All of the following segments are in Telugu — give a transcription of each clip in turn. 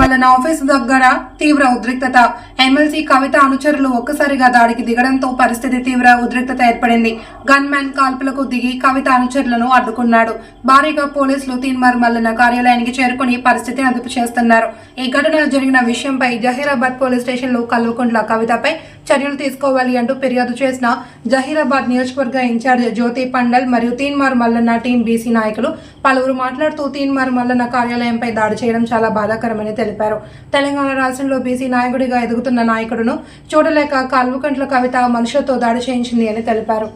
వలన ఆఫీసు దగ్గర తీవ్ర ఉద్రిక్తత ఎమ్మెల్సీ కవిత అనుచరులు ఒక్కసారిగా దాడికి దిగడంతో పరిస్థితి తీవ్ర ఉద్రిక్తత ఏర్పడింది. గన్మ్యాన్ కాల్పులకు దిగి కవిత అనుచరులను అడ్డుకున్నాడు. భారీగా పోలీసులు తీన్మార్ మల్లన కార్యాలయానికి చేరుకుని పరిస్థితిని అదుపు చేస్తున్నారు. ఈ ఘటన జరిగిన విషయంపై జహీరాబాద్ పోలీస్ స్టేషన్లో కల్వకుంట్ల కవితపై చర్యలు తీసుకోవాలి అంటూ ఫిర్యాదు చేసిన జహీరాబాద్ నియోజకవర్గ ఇన్ఛార్జ్ జ్యోతి పండల్ మరియు తీన్మార్ మల్లన్న టీం బీసీ నాయకులు పలువురు మాట్లాడుతూ తీన్మార్ మల్లన్న కార్యాలయంపై దాడి చేయడం చాలా బాధాకరమని తెలిపారు. తెలంగాణ రాష్ట్రంలో బీసీ నాయకుడిగా ఎదుగుతున్న నాయకుడును చూడలేక కల్వకుంట్ల కవిత మనుషులతో దాడి చేయించింది అని తెలిపారు.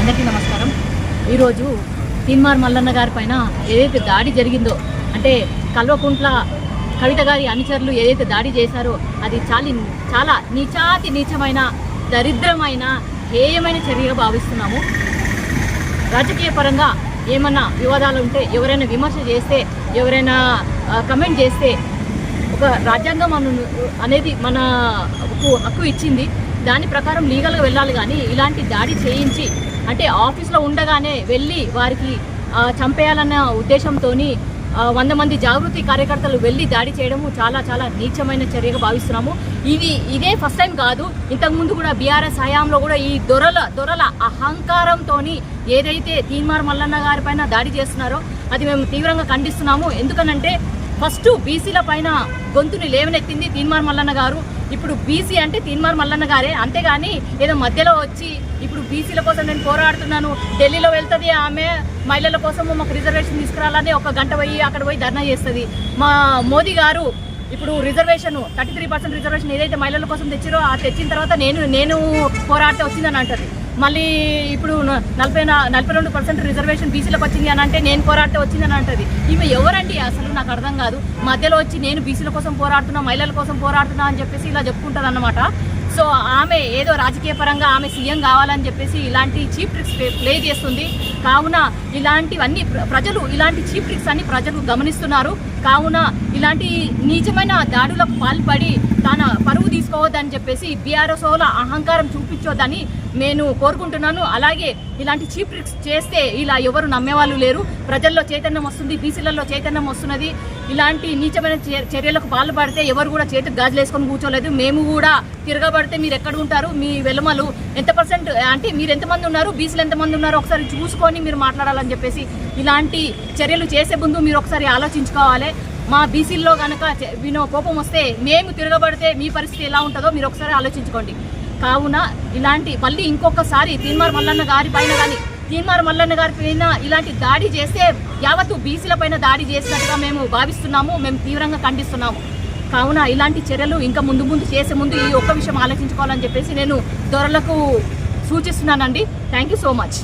అందరికీ నమస్కారం. ఈరోజు తీన్మార్ మల్లన్న గారి పైన ఏదైతే దాడి జరిగిందో అంటే కల్వకుంట్ల కవిత గారి అనుచరులు ఏదైతే దాడి చేశారో అది చాలా చాలా నీచాతి నీచమైన దరిద్రమైన హేయమైన చర్యగా భావిస్తున్నాము. రాజకీయ పరంగా ఏమన్నా వివాదాలు ఉంటే ఎవరైనా విమర్శ చేస్తే ఎవరైనా కమెంట్ చేస్తే ఒక రాజ్యాంగం అనేది మనకు హక్కు ఇచ్చింది. దాని ప్రకారం లీగల్గా వెళ్ళాలి కానీ ఇలాంటి దాడి చేయించి అంటే ఆఫీస్లో ఉండగానే వెళ్ళి వారికి చంపేయాలన్న ఉద్దేశంతో వంద మంది జాగృతి కార్యకర్తలు వెళ్ళి దాడి చేయడము చాలా చాలా నీచమైన చర్యగా భావిస్తున్నాము. ఇది ఇదే ఫస్ట్ టైం కాదు. ఇంతకుముందు కూడా బీఆర్ఎస్ హయాంలో కూడా ఈ దొరల దొరల అహంకారంతో ఏదైతే తీన్మార్ మల్లన్న గారి పైన దాడి చేస్తున్నారో అది మేము తీవ్రంగా ఖండిస్తున్నాము. ఎందుకనంటే ఫస్ట్ బీసీల పైన గొంతుని లేవనెత్తింది తీన్మార్ మల్లన్న గారు. ఇప్పుడు బీసీ అంటే తీన్మార్ మల్లన్న గారే. అంతేగాని ఏదో మధ్యలో వచ్చి ఇప్పుడు బీసీల కోసం నేను పోరాడుతున్నాను. ఢిల్లీలో వెళ్తుంది ఆమె. మహిళల కోసం మాకు రిజర్వేషన్ తీసుకురాలని ఒక గంట పోయి అక్కడ పోయి ధర్నా చేస్తుంది. మా మోదీ గారు ఇప్పుడు reservation thirty three percent reservation ఏదైతే మహిళల కోసం తెచ్చిరో ఆ తెచ్చిన తర్వాత నేను నేను పోరాడితే వచ్చిందని అంటుంది. మళ్ళీ ఇప్పుడు నలభై నలభై రెండు పర్సెంట్ రిజర్వేషన్ బీసీలకు వచ్చింది అని అంటే నేను పోరాడితే వచ్చిందని అంటది. ఈమె ఎవరండి? అసలు నాకు అర్థం కాదు. మధ్యలో వచ్చి నేను బీసీల కోసం పోరాడుతున్నా మహిళల కోసం పోరాడుతున్నా అని చెప్పేసి ఇలా చెప్పుకుంటుంది అనమాట సో ఆమె ఏదో రాజకీయ పరంగా ఆమె సీఎం కావాలని చెప్పేసి ఇలాంటి చీప్ ట్రిక్స్ ప్లే చేస్తుంది. కావున ఇలాంటివన్నీ ప్ర- ప్రజలు ఇలాంటి చీప్ ట్రిక్స్ అన్ని ప్రజలు గమనిస్తున్నారు. కావున ఇలాంటి నీచమైన దాడులకు పాల్పడి తన తీసుకోవద్దని చెప్పేసి బీఆర్ఎస్ వాళ్ళ అహంకారం చూపించొద్దని నేను కోరుకుంటున్నాను. అలాగే ఇలాంటి చీప్ ట్రిక్స్ చేస్తే ఇలా ఎవరు నమ్మేవాళ్ళు లేరు. ప్రజల్లో చైతన్యం వస్తుంది బీసీలలో చైతన్యం వస్తున్నది. ఇలాంటి నీచమైన చే- చర్యలకు పాల్పడితే ఎవరు కూడా చేతికి గాజులేసుకొని కూర్చోలేదు. మేము కూడా తిరగబడితే మీరు ఎక్కడ ఉంటారు? మీ వెలుమలు ఎంత పర్సెంట్ అంటే మీరు ఎంతమంది ఉన్నారు? బీసీలు ఎంతమంది ఉన్నారు? ఒకసారి చూసుకొని మీరు మాట్లాడాలని చెప్పేసి ఇలాంటి చర్యలు చేసే ముందు మీరు ఒకసారి ఆలోచించుకోవాలి. మా బీసీల్లో కనుక వినో కోపం వస్తే మేము తిరగబడితే మీ పరిస్థితి ఎలా ఉంటుందో మీరు ఒకసారి ఆలోచించుకోండి. కావున ఇలాంటి మళ్ళీ ఇంకొకసారి తీన్మార్ మల్లన్న గారి పైన కానీ తీన్మార్ మల్లన్న గారి పైన ఇలాంటి దాడి చేస్తే యావత్తు బీసీల పైన దాడి చేసినట్టుగా మేము భావిస్తున్నాము మేము తీవ్రంగా ఖండిస్తున్నాము. కావున ఇలాంటి చర్యలు ఇంకా ముందు ముందు చేసే ముందు ఈ ఒక్క విషయం ఆలోచించుకోవాలని చెప్పేసి నేను దొరలకు సూచిస్తున్నానండి. Thank you so much.